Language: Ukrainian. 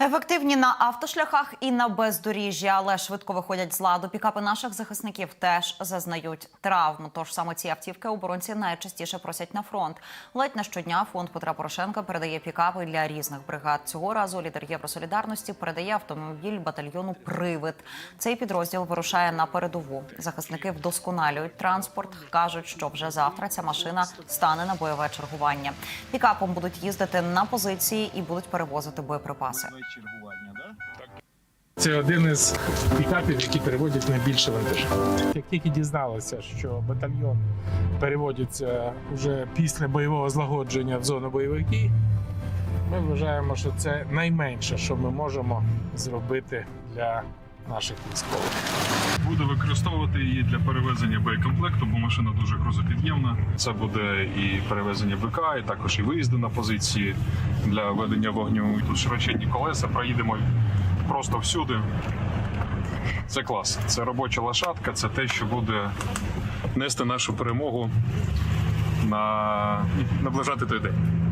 Ефективні на автошляхах і на бездоріжжі, але швидко виходять з ладу. Пікапи наших захисників теж зазнають травм. Тож саме ці автівки оборонці найчастіше просять на фронт. Ледь не щодня фонд Петра Порошенка передає пікапи для різних бригад. Цього разу лідер Євросолідарності передає автомобіль батальйону Привид. Цей підрозділ вирушає на передову. Захисники вдосконалюють транспорт. кажуть, що вже завтра ця машина стане на бойове чергування. Пікапом будуть їздити на позиції і будуть перевозити боєприпаси. Це один із пікапів, які переводять найбільше вантажів. Як тільки дізналися, що батальйон переводиться вже після бойового злагодження в зону бойових дій, ми вважаємо, що це найменше, що ми можемо зробити для наших військових. Буде використовувати її для перевезення боєкомплекту, бо машина дуже грузопід'ємна. Це буде і перевезення БК, і також і виїзди на позиції для ведення вогню. Тут широченні колеса, проїдемо просто всюди. Це клас. Це робоча лошадка, це те, що буде нести нашу перемогу на наближати той день.